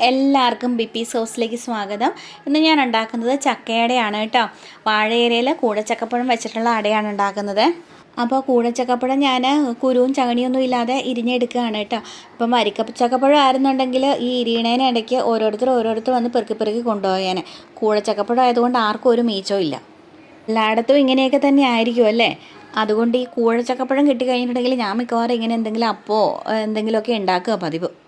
എല്ലാവർക്കും B P സോസിലേക്ക് സ്വാഗതം. ഇന്ന് ഞാൻ ഉണ്ടാക്കുന്നത് ചക്കയടയാണ് കേട്ടോ. വാഴയിലയിൽ കൂടച്ചക്കപ്പഴം വെച്ചിട്ടുള്ള അടയാണ് ഉണ്ടാക്കുന്നത്. അപ്പോൾ കൂടച്ചക്കപ്പഴം ഞാൻ കുരുവും ചകണിയൊന്നും ഇല്ലാതെ ഇരിഞ്ഞെടുക്കുകയാണ് കേട്ടോ. ഇപ്പം വരിക്കച്ചക്കപ്പഴം ആയിരുന്നുണ്ടെങ്കിൽ ഈ ഇരിയണേനെ ഇടയ്ക്ക് ഓരോരുത്തർ ഓരോരുത്തർ വന്ന് പെറുക്കി പെറുക്കി കൊണ്ടുപോയേനെ. കൂടച്ചക്കപ്പഴം ആയതുകൊണ്ട് ആർക്കും ഒരു മീച്ചോ ഇല്ല. എല്ലായിടത്തും ഇങ്ങനെയൊക്കെ തന്നെ ആയിരിക്കും അല്ലേ? അതുകൊണ്ട് ഈ കൂഴച്ചക്കപ്പഴം കിട്ടിക്കഴിഞ്ഞിട്ടുണ്ടെങ്കിൽ ഞാൻ മിക്കവാറും ഇങ്ങനെ എന്തെങ്കിലും അപ്പോൾ എന്തെങ്കിലുമൊക്കെ ഉണ്ടാക്കുക പതിവ്.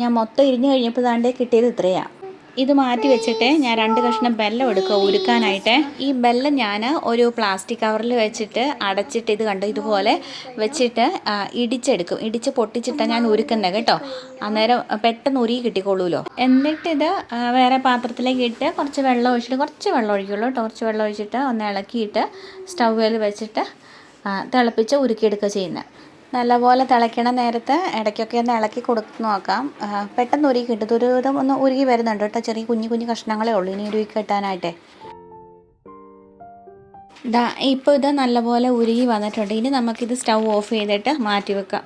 ഞാൻ മൊത്തം ഇരിഞ്ഞു കഴിഞ്ഞപ്പോൾ താണ്ടേ കിട്ടിയത് ഇത്രയാണ് ഇത് മാറ്റി വെച്ചിട്ട് ഞാൻ രണ്ട് കഷ്ണം ബെല്ലം എടുക്കുക ഉരുക്കാനായിട്ട്. ഈ ബെല്ലം ഞാൻ ഒരു പ്ലാസ്റ്റിക് കവറിൽ വെച്ചിട്ട് അടച്ചിട്ട് ഇത് കണ്ടു ഇതുപോലെ വെച്ചിട്ട് ഇടിച്ചെടുക്കും. ഇടിച്ച് പൊട്ടിച്ചിട്ടാണ് ഞാൻ ഉരുക്കുന്നത് കേട്ടോ. അന്നേരം പെട്ടെന്ന് ഉരുകി കിട്ടിക്കോളൂല്ലോ എന്നിട്ട് ഇത് വേറെ പാത്രത്തിലേക്ക് ഇട്ട് കുറച്ച് വെള്ളം ഒഴിച്ചിട്ട് കുറച്ച് വെള്ളം ഒഴിക്കുള്ളൂ കുറച്ച് വെള്ളം ഒഴിച്ചിട്ട് ഒന്ന് ഇളക്കിയിട്ട് സ്റ്റൗവിൽ വെച്ചിട്ട് തിളപ്പിച്ച് ഉരുക്കിയെടുക്കുക ചെയ്യുന്നത് നല്ലപോലെ തിളയ്ക്കണ നേരത്ത് ഇടയ്ക്കൊക്കെ ഒന്ന് ഇളക്കി കൊടുത്ത് നോക്കാം. പെട്ടെന്ന് ഉരുകി കിട്ടും. ദുരിതം ഒന്ന് ഉരുകി വരുന്നുണ്ട് കേട്ടോ. ചെറിയ കുഞ്ഞു കുഞ്ഞു കഷ്ണങ്ങളേ ഉള്ളൂ. ഇനി ഉരുകി കിട്ടാനായിട്ടേ. ദാ ഇപ്പോൾ ഇത് നല്ലപോലെ ഉരുകി വന്നിട്ടുണ്ട്. ഇനി നമുക്കിത് സ്റ്റൗ ഓഫ് ചെയ്തിട്ട് മാറ്റി വെക്കാം.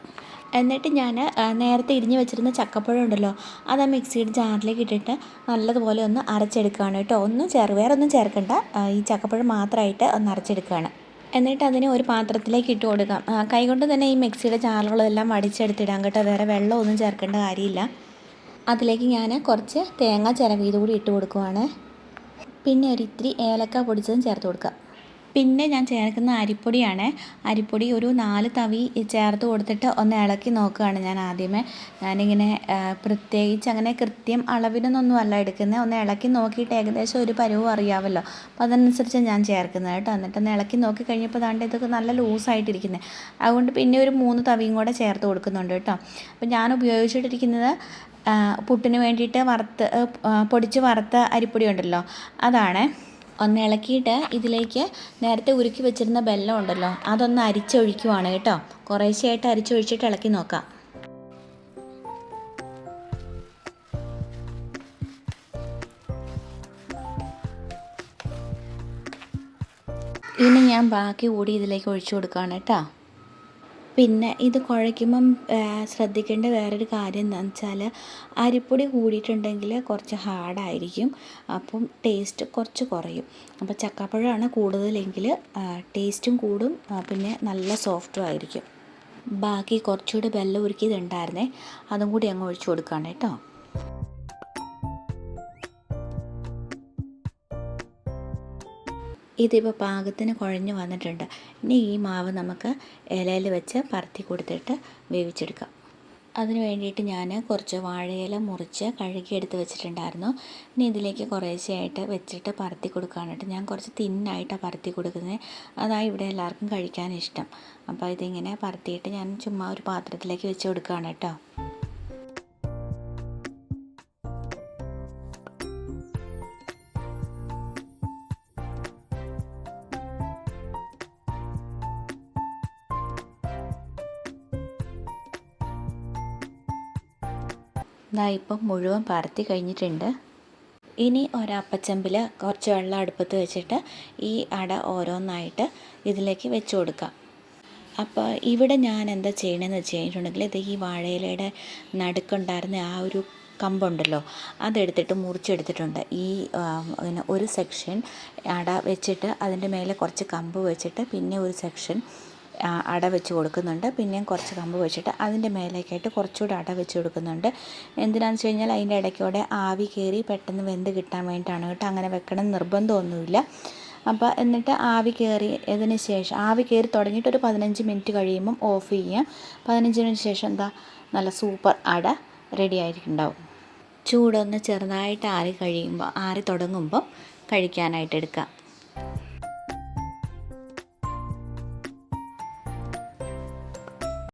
എന്നിട്ട് ഞാൻ നേരത്തെ ഇരിഞ്ഞ് വെച്ചിരുന്ന ചക്കപ്പഴം ഉണ്ടല്ലോ അത് ആ മിക്സിയുടെ ജാറിലേക്ക് ഇട്ടിട്ട് നല്ലതുപോലെ ഒന്ന് അരച്ചെടുക്കുകയാണ് കേട്ടോ. ഒന്നും ചേർ വേറെ ഒന്നും ചേർക്കണ്ട ഈ ചക്കപ്പഴം മാത്രമായിട്ട് ഒന്ന് അരച്ചെടുക്കുകയാണ്. എന്നിട്ട് അതിനെ ഒരു പാത്രത്തിലേക്ക് ഇട്ട് കൊടുക്കാം. കൈകൊണ്ട് തന്നെ ഈ മിക്സിയുടെ ചാറുകളെല്ലാം വടിച്ചെടുത്തിടാം കേട്ടോ. വേറെ വെള്ളമൊന്നും ചേർക്കേണ്ട കാര്യമില്ല. അതിലേക്ക് ഞാൻ കുറച്ച് തേങ്ങ ചിരവിയത് കൂടി ഇട്ട് കൊടുക്കുവാണ്. പിന്നെ ഒരു ഇത്തിരി ഏലക്ക പൊടിച്ചതും ചേർത്ത് കൊടുക്കുക പിന്നെ ഞാൻ ചേർക്കുന്ന അരിപ്പൊടിയാണ്. അരിപ്പൊടി ഒരു നാല് തവി ചേർത്ത് കൊടുത്തിട്ട് ഒന്ന് ഇളക്കി നോക്കുകയാണ് ഞാൻ ആദ്യമേ. ഞാനിങ്ങനെ പ്രത്യേകിച്ച് അങ്ങനെ കൃത്യം അളവിനൊന്നും അല്ല എടുക്കുന്നത് ഒന്ന് ഇളക്കി നോക്കിയിട്ട് ഏകദേശം ഒരു പരുവും അറിയാമല്ലോ അപ്പോൾ അതനുസരിച്ച് ഞാൻ ചേർക്കുന്നത് കേട്ടോ. എന്നിട്ട് ഒന്ന് ഇളക്കി നോക്കി കഴിഞ്ഞപ്പോൾ ദാണ്ട് ഇതൊക്കെ നല്ല ലൂസായിട്ടിരിക്കുന്നത് അതുകൊണ്ട് പിന്നെ ഒരു മൂന്ന് തവിയും കൂടെ ചേർത്ത് കൊടുക്കുന്നുണ്ട് കേട്ടോ. അപ്പോൾ ഞാൻ ഉപയോഗിച്ചിട്ടിരിക്കുന്നത് പുട്ടിന് വേണ്ടിയിട്ട് വറുത്ത് പൊടിച്ച് വറുത്ത അരിപ്പൊടി ഉണ്ടല്ലോ. അതാണ്. ഒന്ന് ഇളക്കിയിട്ട് ഇതിലേക്ക് നേരത്തെ ഉരുക്കി വെച്ചിരുന്ന ബെല്ലം ഉണ്ടല്ലോ അതൊന്ന് അരിച്ചൊഴിക്കുവാണ് കേട്ടോ. കുറേശ്ശെയായിട്ട് അരിച്ചൊഴിച്ചിട്ട് ഇളക്കി നോക്കാം. ഇനി ഞാൻ ബാക്കി കൂടി ഇതിലേക്ക് ഒഴിച്ചു കൊടുക്കുകയാണ് കേട്ടോ. പിന്നെ ഇത് കുഴയ്ക്കുമ്പം ശ്രദ്ധിക്കേണ്ട വേറൊരു കാര്യം എന്താണെന്ന് വെച്ചാൽ അരിപ്പൊടി കൂടിയിട്ടുണ്ടെങ്കിൽ കുറച്ച് ഹാർഡായിരിക്കും. അപ്പം ടേസ്റ്റ് കുറച്ച് കുറയും. അപ്പോൾ ചക്കപ്പഴമാണ് കൂടുതലെങ്കിൽ ടേസ്റ്റും കൂടും പിന്നെ നല്ല സോഫ്റ്റും ആയിരിക്കും. ബാക്കി കുറച്ചുകൂടി വെള്ളം ഉരുക്കിയതുണ്ടായിരുന്നേ അതും കൂടി അങ്ങ് ഒഴിച്ചു കൊടുക്കുകയാണ് കേട്ടോ. ഇതിപ്പോൾ പാകത്തിന് കുഴഞ്ഞു വന്നിട്ടുണ്ട്. ഇനി ഈ മാവ് നമുക്ക് ഇലയിൽ വെച്ച് പരത്തി കൊടുത്തിട്ട് വേവിച്ചെടുക്കാം. അതിന് വേണ്ടിയിട്ട് ഞാൻ കുറച്ച് വാഴയില മുറിച്ച് കഴുകിയെടുത്ത് വെച്ചിട്ടുണ്ടായിരുന്നു. ഇനി ഇതിലേക്ക് കുറേശ്ശെയായിട്ട് വെച്ചിട്ട് പരത്തി കൊടുക്കാനായിട്ട് ഞാൻ കുറച്ച് തിന്നായിട്ടാണ് പരത്തി കൊടുക്കുന്നത്. അതാണ് ഇവിടെ എല്ലാവർക്കും കഴിക്കാൻ ഇഷ്ടം. അപ്പോൾ ഇതിങ്ങനെ പരത്തിയിട്ട് ഞാൻ ചുമ്മാ ഒരു പാത്രത്തിലേക്ക് വെച്ച് കൊടുക്കുകയാണ് കേട്ടോ. ഇതാ ഇപ്പം മുഴുവൻ പരത്തി കഴിഞ്ഞിട്ടുണ്ട്. ഇനി ഒരപ്പച്ചമ്പിൽ കുറച്ച് വെള്ളം അടുപ്പത്ത് വെച്ചിട്ട് ഈ അട ഓരോന്നായിട്ട് ഇതിലേക്ക് വെച്ച് കൊടുക്കാം. അപ്പോൾ ഇവിടെ ഞാൻ എന്താ ചെയ്യണമെന്ന് വെച്ച് കഴിഞ്ഞിട്ടുണ്ടെങ്കിൽ ഇത് ഈ വാഴയിലയുടെ നടുക്കുണ്ടായിരുന്ന ആ ഒരു കമ്പുണ്ടല്ലോ അതെടുത്തിട്ട് മുറിച്ചെടുത്തിട്ടുണ്ട്. ഈ ഒരു സെക്ഷൻ അട വെച്ചിട്ട് അതിന്റെ മേലെ കുറച്ച് കമ്പ് വെച്ചിട്ട് പിന്നെ ഒരു സെക്ഷൻ അട വെച്ച് കൊടുക്കുന്നുണ്ട്. പിന്നെയും കുറച്ച് കമ്പ് വെച്ചിട്ട് അതിന്റെ മേലേക്കായിട്ട് കുറച്ചുകൂടി അട വെച്ച് കൊടുക്കുന്നുണ്ട്. എന്തിനാണെന്ന് വെച്ച് കഴിഞ്ഞാൽ അതിന്റെ ഇടയ്ക്കൂടെ ആവി കയറി പെട്ടെന്ന് വെന്ത് കിട്ടാൻ വേണ്ടിയിട്ടാണ് കേട്ടോ. അങ്ങനെ വെക്കണം നിർബന്ധമൊന്നുമില്ല. അപ്പോൾ എന്നിട്ട് ആവി കയറി കയറിയതിന് ശേഷം ആവി കയറി തുടങ്ങിയിട്ട് ഒരു പതിനഞ്ച് മിനിറ്റ് കഴിയുമ്പം ഓഫ് ചെയ്യാം. പതിനഞ്ച് മിനിറ്റ് ശേഷം എന്താ? നല്ല സൂപ്പർ അട റെഡി ആയിട്ടുണ്ടാവും ചൂടൊന്ന് ചെറുതായിട്ട് ആറി കഴിയുമ്പോൾ ആറി തുടങ്ങുമ്പോൾ കഴിക്കാനായിട്ട് എടുക്കാം.